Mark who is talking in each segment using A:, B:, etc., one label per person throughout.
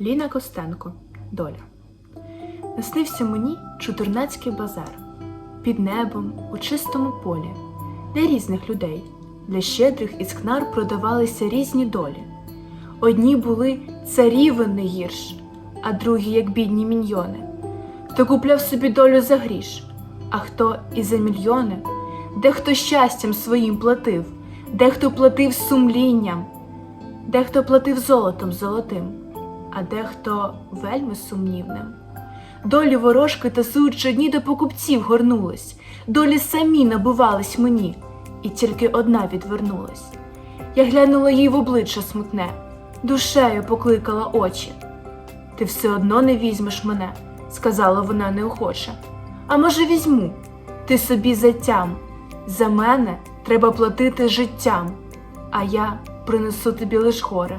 A: Ліна Костенко. Доля. Наснився мені чудернацький базар. Під небом, у чистому полі, для різних людей, для щедрих із кнар продавалися різні долі. Одні були царівен не гірш, а другі, як бідні міньйони. Хто купляв собі долю за гріш, а хто і за мільйони, дехто щастям своїм платив, дехто платив сумлінням, дехто платив золотом золотим, а дехто вельми сумнівним. Долі ворожки та тасують щодні до покупців горнулись, долі самі набувались мені, і тільки одна відвернулась. Я глянула їй в обличчя смутне, душею покликала очі. Ти все одно не візьмеш мене, сказала вона неохоче. А може, візьму? Ти собі затям. За мене треба платити життям, а я принесу тобі лиш горе.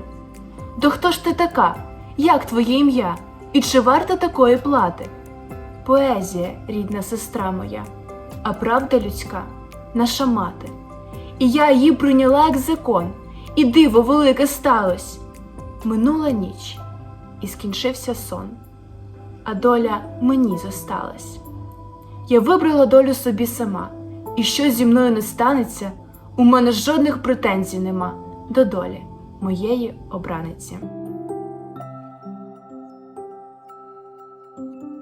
A: То хто ж ти така? Як твоє ім'я? І чи варта такої плати? Поезія, рідна сестра моя, а правда людська наша мати. І я її прийняла як закон, і диво велике сталось. Минула ніч, і скінчився сон, а доля мені зосталась. Я вибрала долю собі сама, і що зі мною не станеться, у мене жодних претензій нема до долі моєї обраниці. Thank you.